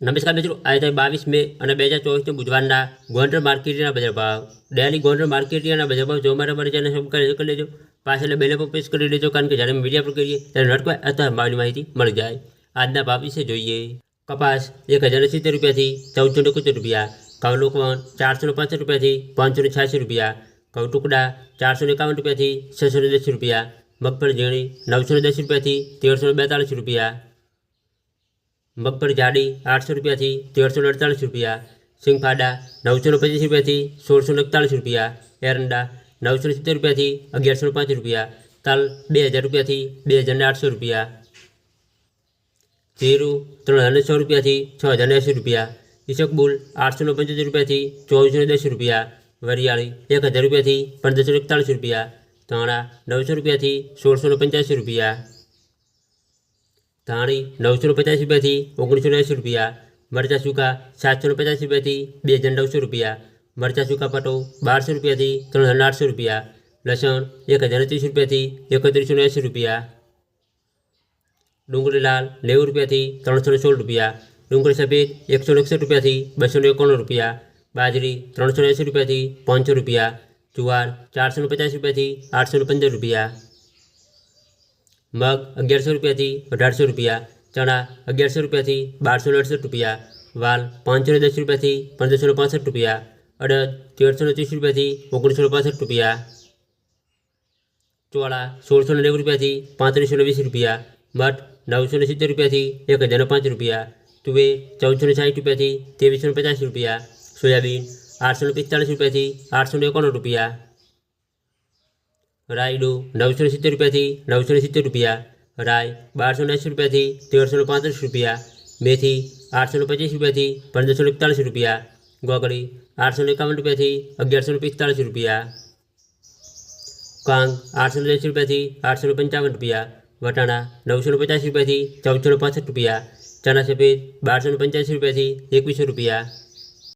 નમસ્કાર મિત્રો, આજે બાવીસ મે અને બે હજાર ચોવીસના બુધવારના ગોંડલ માર્કેટના બજાર ભાવ. ડેલી ગોંડલ માર્કેટના બજાર ભાવ જોવા માટે ચેનલ સબસ્ક્રાઈબ કરી લેજો પાછળ બેલ પર પ્રેસ કરી લેજો કારણ કે જ્યારે વીડિયો અપલોડ કરીએ ત્યારે નટકવાય અથવા ભાવની માહિતી મળી જાય. આજના ભાવ વિશે જોઈએ. કપાસ એક હજાર સિત્તેર રૂપિયાથી ચૌદસો એકોતેર રૂપિયા ઘઉં લોકવન ચારસો પાંસઠ રૂપિયાથી પાંચસો છ્યાસી રૂપિયા, ઘઉં ટુકડા ચારસો એકાવન રૂપિયાથી છસો ને દસ રૂપિયા, મગફળી ઝીણી નવસો દસ રૂપિયાથી તેરસો બેતાળીસ રૂપિયા મગફળી જાડી આઠસો રૂપિયાથી તેરસો ને અડતાલીસ રૂપિયા સિંગફાડા નવસો ને પચીસ રૂપિયાથી સોળસો ને એકતાલીસ રૂપિયા એરંડા નવસો ને સિત્તેર રૂપિયાથી અગિયારસો ને પાંચ રૂપિયા તલ બે હજાર રૂપિયાથી બે હજાર ને આઠસો રૂપિયા જીરું ત્રણ હજાર ને સો રૂપિયાથી છ હજાર ને એંસી રૂપિયા ઈસકબુલ આઠસો ને પંચોતેર રૂપિયાથી ચોવીસો ને દસ રૂપિયા વરિયાળી એક હજાર રૂપિયાથી પંદરસો ને એકતાલીસ રૂપિયા ધાણા નવસો રૂપિયાથી સોળસો ને પંચ્યાસી રૂપિયા ધાણી નવસો ને પચાસ રૂપિયાથી ઓગણીસો ને એંસી રૂપિયા મરચાં સૂકા સાતસો ને પચાસ રૂપિયાથી બે હજાર નવસો રૂપિયા મરચાં સૂકા પટો બારસો રૂપિયાથી ત્રણ હજાર આઠસો રૂપિયા લસણ એક હજાર ત્રીસ રૂપિયાથી એકત્રીસો ને એંસી રૂપિયા ડુંગળી લાલ નેવું રૂપિયાથી ત્રણસો ને સોળ રૂપિયા ડુંગળી સફેદ એકસો ને એકસઠ રૂપિયાથી બસો ને એકાણું રૂપિયા બાજરી ત્રણસો ને એંસી રૂપિયાથી પાંચસો રૂપિયા જુવાર ચારસો ને પચાસ રૂપિયાથી આઠસો ને પંદર રૂપિયા મગ અગિયારસો રૂપિયાથી અઢારસો રૂપિયા, ચણા અગિયારસો રૂપિયાથી બારસો અડસઠ રૂપિયા, વાલ પાંચસો દસ રૂપિયાથી પંદરસો પાસઠ રૂપિયા, અડદ તેરસો ત્રીસ રૂપિયાથી ઓગણીસો પાસઠ રૂપિયા, ચોળા સોળસો નેવું રૂપિયાથી પાંત્રીસો વીસ રૂપિયા, મઠ નવસો ને સિત્તેર રૂપિયાથી એક હજાર પાંચ રૂપિયા, તુવેર ચૌદસો ને સાઠ રૂપિયાથી ત્રેવીસો પચાસ રૂપિયા, સોયાબીન આઠસો પિસ્તાળીસ રૂપિયાથી આઠસો એકાણું રૂપિયા રાયડું નવસો ને સિત્તેર રૂપિયાથી નવસો ને સિત્તેર રૂપિયા રાય બારસો ને એંસી રૂપિયાથી તેરસો ને પાંત્રીસ રૂપિયા મેથી આઠસો ને પચીસ રૂપિયાથી પંદરસો ને એકતાલીસ રૂપિયા ગોગળી આઠસો ને એકાવન રૂપિયાથી અગિયારસો ને પિસ્તાળીસ રૂપિયા કાંગ આઠસો ને દસ રૂપિયાથી આઠસો ને પંચાવન રૂપિયા વટાણા નવસો ને પચાસ રૂપિયાથી ચૌદસો ને પાસઠ રૂપિયા ચણા સફેદ બારસો ને પંચ્યાસી રૂપિયાથી એકવીસો રૂપિયા